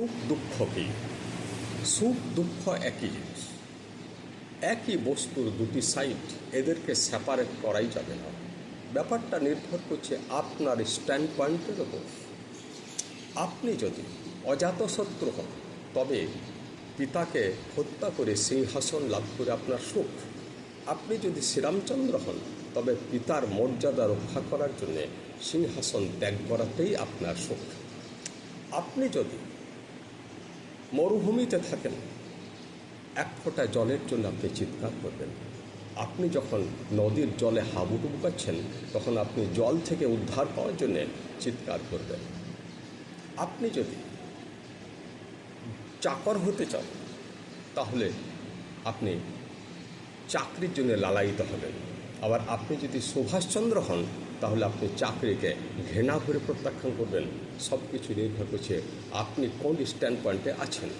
সুখ দুঃখ কি? সুখ দুঃখ একই জিনিস। একই বস্তুর দুটি সাইড এদেরকে সেপারেট করাই যাবে না। ব্যাপারটা নির্ভর করছে আপনার স্ট্যান্ড পয়েন্টের ওপর আপনি যদি অজাতশত্রু হন, তবে পিতাকে হত্যা করে সিংহাসন লাভ করে আপনার সুখ। আপনি যদি শ্রীরামচন্দ্র হন, তবে পিতার মর্যাদা রক্ষা করার জন্যে সিংহাসন ত্যাগ করাতেই আপনার সুখ। আপনি যদি মরুভূমিতে থাকেন, এক ফোঁটা জলের জন্য আপনি চিৎকার করবেন। আপনি যখন নদীর জলে হাবুডুবু করছেন তখন আপনি জল থেকে উদ্ধার পাওয়ার জন্য চিৎকার করবেন। আপনি যদি চাকর হতে চান, তাহলে আপনি চাকরির জন্য লালায়িত হবেন। আবার আপনি যদি সুভাষচন্দ্র হন তাহলে আপনি চাকরিকে ঘৃণা করে প্রত্যাখ্যান করবেন। সব কিছু নির্ভর করছে আপনি কোন স্ট্যান্ড পয়েন্টে আছেন।